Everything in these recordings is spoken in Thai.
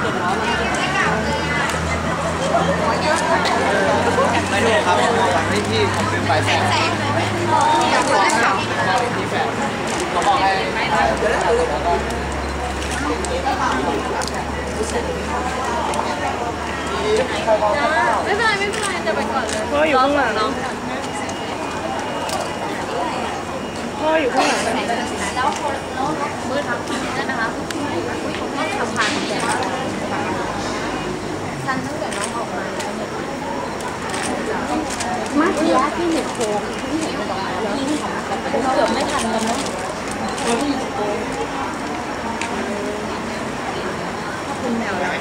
ไม่รู้ครับหลังที่พี่ผมเป็นใบแฝดพี่แฝดเขาบอกให้ไม่เป็นไรไม่เป็นไรจะไปก่อนเลยพ่ออยู่ข้างหลังน้องพ่ออยู่ข้างหลังแล้วแล้วมืดนั่นนะคะต้องทำผ่านแต่ฉันตั้งแต่น้องออกมามาเสียที่เห็นโค้งที่เห็นตรงนออกมาแล้วที่ของเกือบไม่ทันกันนะคุณแมวแล้ว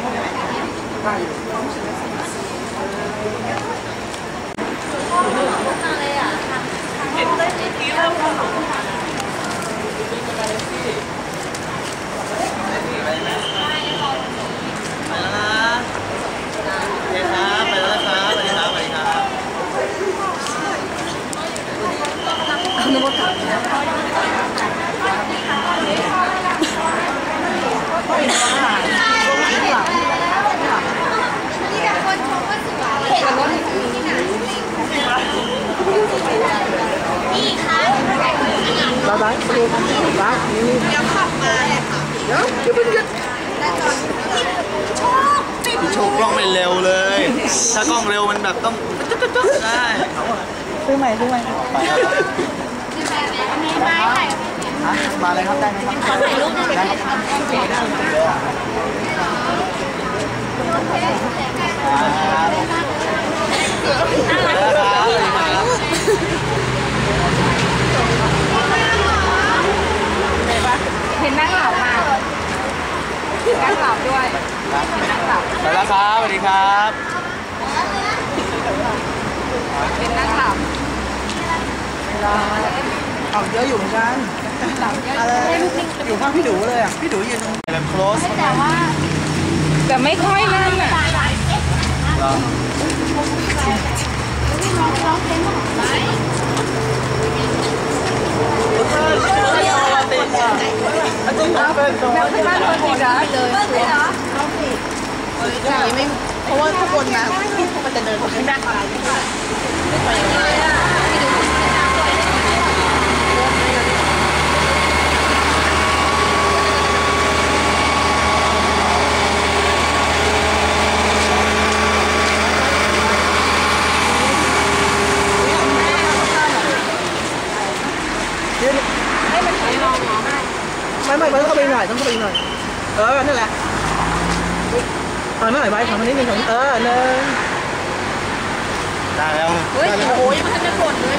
อะไรอะทางทางเลยที่เริ่มของ ไปแล้วนะโอเคครับไปแล้วนะครับสวัสดีครับสวัสดีครับ บ๊ายบายดูบ๊ายนี่พี่โชว์กล้องไม่เร็วเลย ถ้ากล้องเร็วมันแบบต้องได้ซื้อใหม่ซื้อใหม่ มาเลยครับได้ไหมครับขอถ่ายรูปหน่อยได้ไหมคะเห็นนั่งหลับมานั่งหลับด้วยนั่งหลับไปแล้วครับสวัสดีครับเป็นนั่งหลับ เอาเยอะอยู่เหมือนกันอะไรอยู่ข้างพี่ดูเลยอะ พี่ดูยืนแบบ close แต่ว่าแต่ไม่ค่อยนั่นอะจริงนะเป็นตรงนั้นบ้านคนดีนะเลยเลยเหรอไม่เพราะว่าทุก คนนะมันจะเดินไปข้างหน้าไม่ไม่ไม่ต้องเข้าไปหน่อยต้องเข้าไปหน่อย เออ นั่นแหละเออนั่นแหละไว้ทำอันนี้หนึ่งสองเออหนึ่งได้แล้ว เฮ้ยโอ้ยมันจะปวดเลยมันได้แล้ว